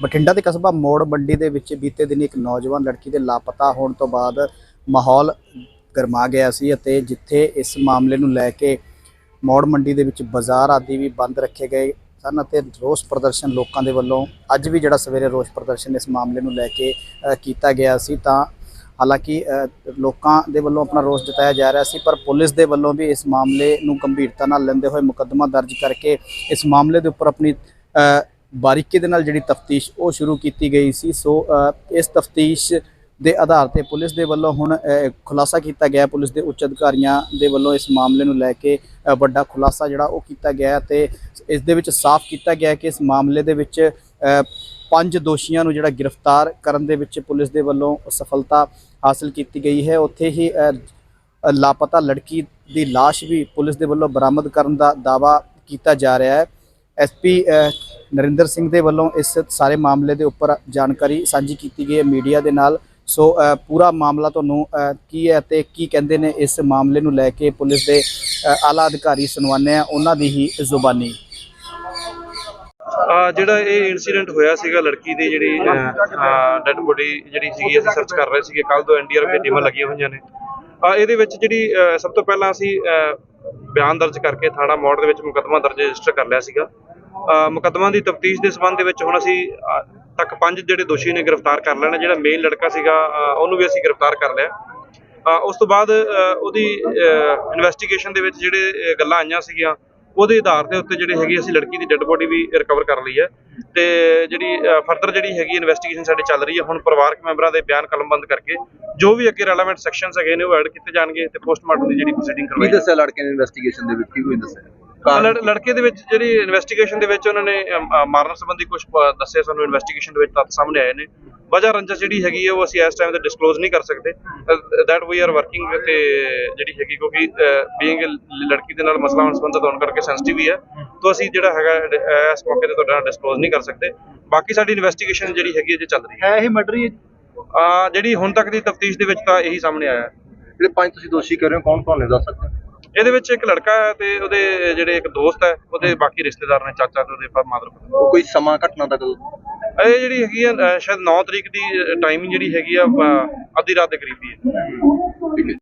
ਬਠਿੰਡਾ ਦੇ ਕਸਬਾ ਮੋੜ ਮੰਡੀ ਦੇ ਵਿੱਚ ਬੀਤੇ ਦਿਨ ਇੱਕ ਨੌਜਵਾਨ ਲੜਕੀ ਦੇ ਲਾਪਤਾ ਹੋਣ ਤੋਂ ਬਾਅਦ ਮਾਹੌਲ ਗਰਮਾ ਗਿਆ ਸੀ ਅਤੇ ਜਿੱਥੇ ਇਸ ਮਾਮਲੇ ਨੂੰ ਲੈ ਕੇ ਮੋੜ ਮੰਡੀ ਦੇ ਵਿੱਚ ਬਾਜ਼ਾਰ ਆਦਿ ਵੀ ਬੰਦ ਰੱਖੇ ਗਏ ਸਨ ਅਤੇ ਰੋਸ ਪ੍ਰਦਰਸ਼ਨ ਲੋਕਾਂ ਦੇ ਵੱਲੋਂ ਅੱਜ ਵੀ ਜਿਹੜਾ ਸਵੇਰੇ ਰੋਸ ਪ੍ਰਦਰਸ਼ਨ ਇਸ ਮਾਮਲੇ ਨੂੰ ਲੈ ਕੇ ਕੀਤਾ ਗਿਆ ਸੀ ਤਾਂ ਹਾਲਾਂਕਿ ਲੋਕਾਂ ਦੇ ਵੱਲੋਂ ਆਪਣਾ ਰੋਸ ਜਤਾਇਆ ਜਾ ਰਿਹਾ ਸੀ ਪਰ ਪੁਲਿਸ ਦੇ ਵੱਲੋਂ ਵੀ ਇਸ ਮਾਮਲੇ ਨੂੰ ਗੰਭੀਰਤਾ ਨਾਲ ਲੈਂਦੇ ਹੋਏ ਮੁਕੱਦਮਾ ਦਰਜ ਕਰਕੇ ਇਸ ਮਾਮਲੇ ਦੇ ਉੱਪਰ ਆਪਣੀ ਬਾਰੀਕੀ ਦੇ ਨਾਲ ਜਿਹੜੀ ਤਫਤੀਸ਼ ਉਹ ਸ਼ੁਰੂ ਕੀਤੀ ਗਈ ਸੀ। ਸੋ ਇਸ ਤਫਤੀਸ਼ ਦੇ ਆਧਾਰ ਤੇ ਪੁਲਿਸ ਦੇ ਵੱਲੋਂ ਹੁਣ ਖੁਲਾਸਾ ਕੀਤਾ ਗਿਆ। ਪੁਲਿਸ ਦੇ ਉੱਚ ਅਧਿਕਾਰੀਆਂ ਦੇ ਵੱਲੋਂ ਇਸ ਮਾਮਲੇ ਨੂੰ ਲੈ ਕੇ ਵੱਡਾ ਖੁਲਾਸਾ ਜਿਹੜਾ ਉਹ ਕੀਤਾ ਗਿਆ ਤੇ ਇਸ ਦੇ ਵਿੱਚ ਸਾਫ਼ ਕੀਤਾ ਗਿਆ ਕਿ ਇਸ ਮਾਮਲੇ ਦੇ ਵਿੱਚ ਪੰਜ ਦੋਸ਼ੀਆਂ ਨੂੰ ਜਿਹੜਾ ਗ੍ਰਿਫਤਾਰ ਕਰਨ ਦੇ ਵਿੱਚ ਪੁਲਿਸ ਦੇ ਵੱਲੋਂ ਸਫਲਤਾ ਹਾਸਲ ਕੀਤੀ ਗਈ ਹੈ। ਉੱਥੇ ਹੀ ਲਾਪਤਾ ਲੜਕੀ ਦੀ ਲਾਸ਼ ਵੀ ਪੁਲਿਸ ਦੇ ਵੱਲੋਂ ਬਰਾਮਦ ਕਰਨ ਦਾ ਦਾਵਾ ਕੀਤਾ ਜਾ ਰਿਹਾ ਹੈ। ਐਸਪੀ ਨਰਿੰਦਰ ਸਿੰਘ ਦੇ ਵੱਲੋਂ ਇਸ ਸਾਰੇ ਮਾਮਲੇ ਦੇ ਉੱਪਰ ਜਾਣਕਾਰੀ ਸਾਂਝੀ ਕੀਤੀ ਗਈ ਹੈ ਮੀਡੀਆ ਦੇ ਨਾਲ। ਸੋ ਪੂਰਾ ਮਾਮਲਾ ਤੁਹਾਨੂੰ ਕੀ ਹੈ ਤੇ ਕੀ ਕਹਿੰਦੇ ਨੇ ਇਸ ਮਾਮਲੇ ਨੂੰ ਲੈ ਕੇ ਪੁਲਿਸ ਦੇ ਆਲਾ ਅਧਿਕਾਰੀ ਸੁਣਵਾਉਂਦੇ ਆ ਉਹਨਾਂ ਦੀ ਹੀ ਜ਼ੁਬਾਨੀ। ਜਿਹੜਾ ਇਹ ਇਨਸੀਡੈਂਟ ਹੋਇਆ ਸੀਗਾ ਲੜਕੀ ਦੀ ਜਿਹੜੀ ਡੈੱਡ ਬੋਡੀ ਜਿਹੜੀ ਸੀਗੀ, ਅਸੀਂ ਸਰਚ ਕਰ ਰਹੇ ਸੀਗੇ ਕੱਲ ਤੋਂ ਐਨਡੀਆਰਐਫ ਦੀਆਂ ਟੀਮਾਂ ਲੱਗੀਆਂ ਹੋਈਆਂ ਨੇ। ਇਹਦੇ ਵਿੱਚ ਜਿਹੜੀ ਸਭ ਤੋਂ ਪਹਿਲਾਂ ਅਸੀਂ ਬਿਆਨ ਦਰਜ ਕਰਕੇ ਥਾਣਾ ਮੋੜ ਦੇ ਵਿੱਚ ਮੁਕੱਦਮਾ ਦਰਜ ਰਜਿਸਟਰ ਕਰ ਲਿਆ ਸੀਗਾ। ਮੁਕੱਦਮਾ ਦੀ ਤਫਤੀਸ਼ ਦੇ ਸੰਬੰਧ ਦੇ ਵਿੱਚ ਹੁਣ ਅਸੀਂ ਤੱਕ ਪੰਜ ਜਿਹੜੇ ਦੋਸ਼ੀ ਨੇ ਗ੍ਰਿਫਤਾਰ ਕਰ ਲੈਣਾ, ਜਿਹੜਾ ਮੇਨ ਲੜਕਾ ਸੀਗਾ ਉਹਨੂੰ ਵੀ ਅਸੀਂ ਗ੍ਰਿਫਤਾਰ ਕਰ ਲਿਆ। ਉਸ ਤੋਂ ਬਾਅਦ ਉਹਦੀ ਇਨਵੈਸਟੀਗੇਸ਼ਨ ਦੇ ਵਿੱਚ ਜਿਹੜੇ ਗੱਲਾਂ ਆਈਆਂ ਸੀਗੀਆਂ ਉਹਦੇ ਆਧਾਰ ਦੇ ਉੱਤੇ ਜਿਹੜੇ ਹੈਗੀ ਅਸੀਂ ਲੜਕੀ ਦੀ ਡੈੱਡ ਬੋਡੀ ਵੀ ਰਿਕਵਰ ਕਰ ਲਈ ਹੈ। ਤੇ ਜਿਹੜੀ ਫਰਦਰ ਜਿਹੜੀ ਹੈਗੀ ਇਨਵੈਸਟੀਗੇਸ਼ਨ ਸਾਡੀ ਚੱਲ ਰਹੀ ਹੈ ਹੁਣ ਪਰਿਵਾਰਕ ਮੈਂਬਰਾਂ ਦੇ ਬਿਆਨ ਕਲਮਬੰਦ ਕਰਕੇ ਜੋ ਵੀ ਅੱਗੇ ਰੈਲੇਵੈਂਟ ਸੈਕਸ਼ਨਸ ਹੈਗੇ ਨੇ ਉਹ ਐਡ ਕੀਤੇ ਜਾਣਗੇ ਤੇ ਪੋਸਟਮਾਰਟਮ ਦੀ ਜਿਹੜੀ ਪ੍ਰੋਸੀਡਿੰਗ ਕੀ ਕਰਵਾਈ ਦੱਸਿਆ ਲੜਕੇ ਨੇ ਇਨਵੈਸਟੀਗੇਸ਼ਨ ਦੇ ਵਿੱਚ? ਕੀ ਕੋਈ ਦੱਸਿਆ? ਲੜਕੇ ਦੇ ਵਿੱਚ ਜਿਹੜੀ ਇਨਵੈਸਟੀਗੇਸ਼ਨ ਦੇ ਵਿੱਚ ਉਹਨਾਂ ਨੇ ਮਾਰਨ ਸੰਬੰਧੀ ਕੁਝ ਦੱਸਿਆ ਸਾਨੂੰ। ਇਨਵੈਸਟੀਗੇਸ਼ਨ ਦੇ ਵਿੱਚ ਤੱਥ ਸਾਹਮਣੇ ਆਏ ਨੇ। ਵਜ੍ਹਾ ਰੰਜਸ ਜਿਹੜੀ ਹੈਗੀ ਹੈ ਉਹ ਅਸੀਂ ਇਸ ਟਾਈਮ ਤੇ ਡਿਸਕਲੋਜ਼ ਨਹੀਂ ਕਰ ਸਕਦੇ। ਦੈਟ ਵੀ ਆਰ ਵਰਕਿੰਗ ਤੇ ਜਿਹੜੀ ਹੈਗੀ ਕਿਉਂਕਿ ਬੀਇੰਗ ਲੜਕੀ ਦੇ ਨਾਲ ਮਸਲਾ ਸੰਬੰਧਿਤ ਹੋਣ ਕਰਕੇ ਸੈਂਸਿਟਿਵ ਹੀ ਹੈ ਤਾਂ ਅਸੀਂ ਜਿਹੜਾ ਹੈਗਾ ਇਸ ਮੌਕੇ ਤੇ ਤੁਹਾਡੇ ਨਾਲ ਡਿਸਕਲੋਜ਼ ਨਹੀਂ ਕਰ ਸਕਦੇ। ਬਾਕੀ ਸਾਡੀ ਇਨਵੈਸਟੀਗੇਸ਼ਨ ਜਿਹੜੀ ਹੈਗੀ ਹੈ ਜੇ ਚੱਲ ਰਹੀ ਹੈ। ਇਹ ਮਰਡਰ ਹੀ ਜਿਹੜੀ ਹੁਣ ਤੱਕ ਦੀ ਤਫਤੀਸ਼ ਦੇ ਵਿੱਚ ਤਾਂ ਇਹੀ ਸਾਹਮਣੇ ਆਇਆ। ਹੈ ਜਿਹੜੇ ਪੰਜ ਤੁਸੀਂ ਦੋਸ਼ੀ ਕਰ ਰਹੇ ਹੋ ਕੌਣ ਕੌਣ ਨੇ ਦੱਸ ਸਕਦੇ ਹੋ? ਇਹਦੇ ਵਿੱਚ ਇੱਕ ਲੜਕਾ ਹੈ ਤੇ ਉਹਦੇ ਜਿਹੜੇ ਇੱਕ ਦੋਸਤ ਹੈ ਉਹਦੇ ਬਾਕੀ ਰਿਸ਼ਤੇਦਾਰ ਨੇ ਚਾਚਾ ਤੇ ਉਹਦੇ ਮਾਦਰ ਉਹ ਕੋਈ ਸਮਾਂ ਘਟਨਾ ਦਾ ਕਦੋਂ ਇਹ ਜਿਹੜੀ ਹੈਗੀ ਆ ਅ, ਸ਼ਾਇਦ 9 ਤਰੀਕ ਦੀ ਟਾਈਮਿੰਗ ਜਿਹੜੀ ਹੈਗੀ ਆ ਅ, ਅੱਧੀ ਰਾਤ ਦੇ ਕਰੀਬ ਦੀ ਹੈ।